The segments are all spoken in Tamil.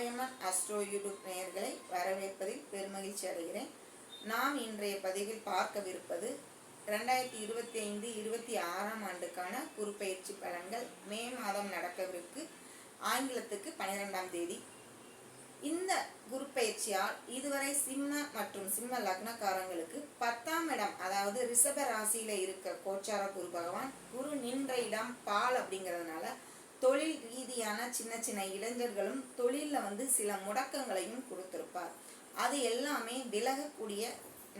மாலையம்மன் அஸ்ட்ரோ யூடியூப் நேயர்களை வரவேற்பதில் பெருமகிழ்ச்சி அடைகிறேன். நாம் இன்றைய பதிவில் பார்க்கவிருப்பது ரெண்டாயிரத்தி இருபத்தி ஐந்து இருபத்தி ஆறாம் ஆண்டுக்கான குறுப்பெயர்ச்சி பலன்கள். மே மாதம் நடக்கவிருக்கு ஆங்கிலத்துக்கு பனிரெண்டாம் தேதி. இந்த குரு பயிற்சியால் இதுவரை சிம்ம மற்றும் சிம்ம லக்னக்காரங்களுக்கு பத்தாம் இடம் அதாவது ரிஷப ராசியில இருக்க கோச்சார குரு பகவான் குரு நின்ற இடம் பால் அப்படிங்கிறதுனால தொழில் ரீதியான சின்ன சின்ன இளைஞர்களும் தொழிலில் வந்து சில முடக்கங்களையும் கொடுத்துருப்பார். அது எல்லாமே விலகக்கூடிய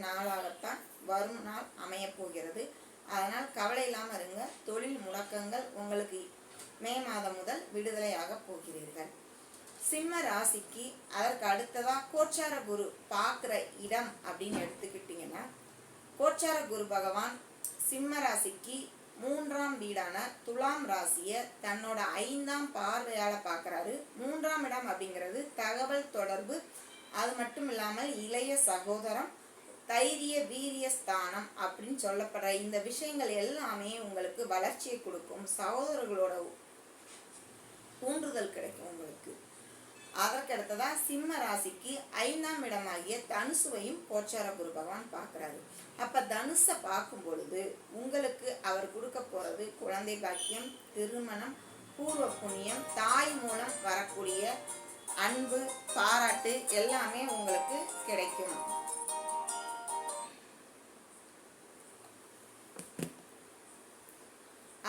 நாளாகத்தான் வரும் நாள் அமையப்போகிறது அதனால் கவலை இல்லாமல் இருங்க. தொழில் முடக்கங்கள் உங்களுக்கு மே மாதம் முதல் விடுதலையாக போகிறீர்கள். சிம்ம ராசிக்கு அதற்கு அடுத்ததாக கோச்சார குரு பார்க்குற இடம் அப்படின்னு எடுத்துக்கிட்டிங்கன்னா கோச்சார குரு பகவான் சிம்ம ராசிக்கு மூன்றாம் வீடான துலாம் ராசியை தன்னோட ஐந்தாம் பார்வையால் பார்க்குறாரு மூன்றாம் இடம் அப்படிங்கிறது தகவல் தொடர்பு. அது மட்டும் இல்லாமல் இளைய சகோதரம் தைரிய வீரிய ஸ்தானம் அப்படின்னு சொல்லப்படுற இந்த விஷயங்கள் எல்லாமே உங்களுக்கு வளர்ச்சியை கொடுக்கும். சகோதரர்களோட ஊன்றுதல் அதற்கடுத்ததாக சிம்ம ராசிக்கு ஐந்தாம் இடமாகிய தனுசுவையும் கோச்சார குரு பகவான் பார்க்குறாரு. அப்ப தனுசை பார்க்கும் பொழுது உங்களுக்கு அவர் கொடுக்க போறது குழந்தை பாக்கியம் திருமணம் பூர்வ புண்ணியம் தாய் மூலம் வரக்கூடிய அன்பு பாராட்டு எல்லாமே உங்களுக்கு கிடைக்கும்.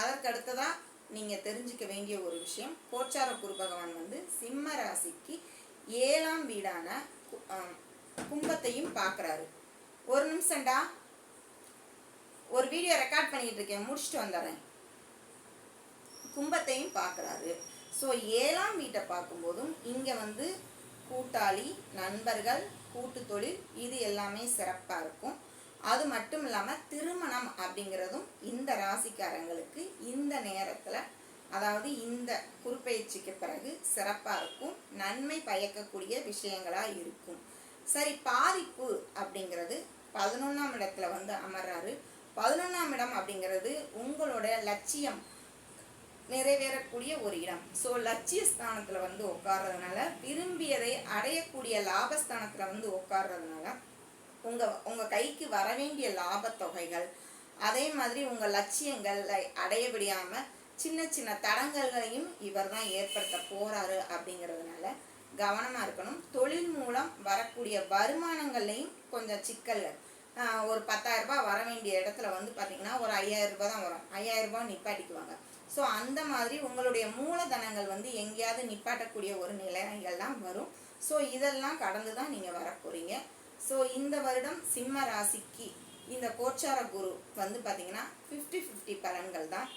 அதற்கடுத்ததாக நீங்கள் தெரிஞ்சிக்க தெரிஞ்சுக்க வேண்டிய ஒரு விஷயம். கோச்சார குரு பகவான் வந்து சிம்ம ராசிக்கு ஏழாம் வீடான கு- கும்பத்தையும் பார்க்கறாரு. ஒரு நிமிஷம்டா. ஒரு வீடியோ ரெக்கார்ட் பண்ணிட்டு இருக்கேன் முடிச்சுட்டு வந்துடுறேன். கும்பத்தையும் பார்க்குறாரு. ஸோ ஏழாம் வீட்டை பார்க்கும்போதும் இங்கே வந்து கூட்டாளி நண்பர்கள் கூட்டு தொழில் இது எல்லாமே சிறப்பாக இருக்கும். அது மட்டும் இல்லாமல் திருமணம் அப்படிங்கிறதும் இந்த ராசிக்காரங்களுக்கு இந்த நேரத்தில் அதாவது இந்த குறிப்பயிற்சிக்கு பிறகு சிறப்பாக இருக்கும் நன்மை பயக்கக்கூடிய விஷயங்களாக இருக்கும். சரி பாதிப்பு அப்படிங்கிறது பதினொன்றாம் இடத்துல வந்து அமர்றாரு. பதினொன்றாம் இடம் அப்படிங்கிறது உங்களோட லட்சியம் நிறைவேறக்கூடிய ஒரு இடம். ஸோ லட்சிய ஸ்தானத்தில் வந்து உட்கார்றதுனால விரும்பியதை அடையக்கூடிய லாபஸ்தானத்தில் வந்து உட்கார்றதுனால உங்கள் உங்கள் கைக்கு வர வேண்டிய லாபத் தொகைகள் அதே மாதிரி உங்கள் லட்சியங்களை அடையபடியாமல் சின்ன சின்ன தடங்கல்களையும் இவர் தான் ஏற்படுத்த போகிறாரு அப்படிங்கிறதுனால கவனமாக இருக்கணும். தொழில் மூலம் வரக்கூடிய வருமானங்கள்லையும் கொஞ்சம் சிக்கல்கள் ஒரு பத்தாயிரம் ரூபாய் வர வேண்டிய இடத்துல வந்து பார்த்தீங்கன்னா ஒரு ஐயாயிரம் தான் வரும். ஐயாயிரம் ரூபாய் நிப்பாட்டிக்குவாங்க. ஸோ அந்த மாதிரி உங்களுடைய மூலதனங்கள் வந்து எங்கேயாவது நிப்பாட்டக்கூடிய ஒரு நிலைகள்லாம் வரும். ஸோ இதெல்லாம் கடந்து தான் நீங்கள் வரப்போகிறீங்க ஸோ இந்த வருடம் சிம்ம ராசிக்கு இந்த கோச்சார குரு வந்து பார்த்தீங்கன்னா ஃபிஃப்டி ஃபிஃப்டி பலன்கள் தான்.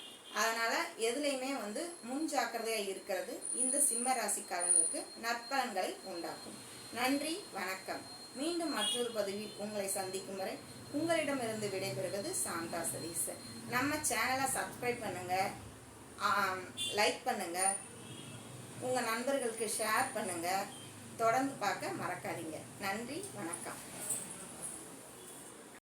அதனால் எதுலேயுமே வந்து முன் ஜாக்கிரதையாக இருக்கிறது இந்த சிம்ம ராசிக்காரங்களுக்கு நற்பலன்களை உண்டாக்கும். நன்றி வணக்கம். மீண்டும் மற்றொரு பதிவில் உங்களை சந்திக்கும் வரை உங்களிடமிருந்து விடைபெறுவது சாந்தா சதீஷ். நம்ம சேனலை சப்ஸ்கிரைப் பண்ணுங்கள் லைக் பண்ணுங்கள் உங்கள் நண்பர்களுக்கு ஷேர் பண்ணுங்கள் தொடர்ந்து பார்க்க மறக்காதீங்க. நன்றி வணக்கம்.